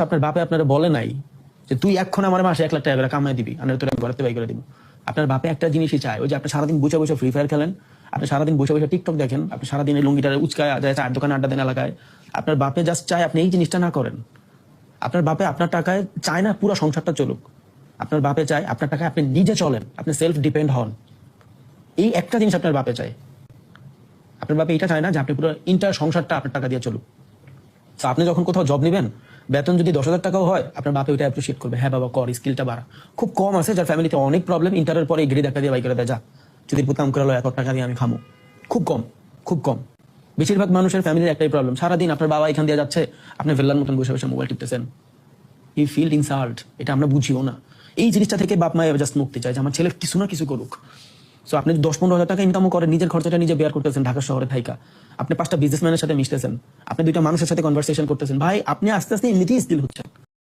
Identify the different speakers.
Speaker 1: আপনার বাপে আপনারা বলে নাই যে তুই এখন আমার মাসে এক লাখ টাকা কামাই দিবি, আমি তোর ঘরে বাই করে দিব। আপনার বাপে একটা জিনিসই চায়, ওই যে আপনি সারাদিন বসে বসে ফ্রি ফায়ার খেলেন, আপনি সারাদিন বসে বসে টিকটক দেখেন, আপনি সারাদিন এই লুঙ্গিটা উচকায় যায় চার দোকানে আড্ডা দেন এলাকায়, আপনার বাপে জাস্ট চায় আপনি এই জিনিসটা না করেন। আপনার বাপে আপনার টাকায় চায় না পুরো সংসারটা চলুক। আপনার বাপে চায় আপনার টাকায় আপনি নিজে চলেন, আপনি সেলফ ডিপেন্ড হন। এই একটা জিনিস আপনার বাপে চায়। আপনার বাপে এটা চায় না যে আপনি পুরো ইন্টার সংসারটা আপনার টাকা দিয়ে চলুক। তো আপনি যখন কোথাও জব নেবেন বেতন যদি দশ হাজার টাকাও হয়, আপনার বাপে ওইটা অ্যাপ্রিসিয়েট করবে। হ্যাঁ বাবা, কর স্কিলটা বাড়া। খুব কম আছে যার ফ্যামিলিতে অনেক প্রবলেম ইন্টারের পরে গ্রেড দেখা দিয়ে বাই করে দেয়, যা, যদি পুতাম করে এত টাকা দিয়ে আমি খামো। খুব কম খুব কম। বেশিরভাগ মানুষের ফ্যামিলির একটাই প্রবলেম সারাদিন আপনার বাবা এখান দিয়ে যাচ্ছে, আপনি ভেল্লার মতন বসে বসে মোবাইল টিপতেছেন। ই ফিল ইনসাল্ট এটা আমরা বুঝিও না। এই জিনিসটা থেকে বাপ মায়ের জাস্ট মুক্তি চাই যে, আমার ছেলে কিছু না কিছু করুক। সো আপনি দশ, পনেরো হাজার টাকা ইনকামও করেন, নিজের খরচাটা নিজে বেয়ার করতেছেন ঢাকা শহরে থাইকা। আপনি পাঁচটা বিজনেসম্যানের সাথে মিশতেছেন। আপনি দুইটা মানুষের সাথে কনভারসেশন করতেছেন। ভাই, আপনি আস্তে আস্তে এমনিতেই স্কিল হচ্ছেন।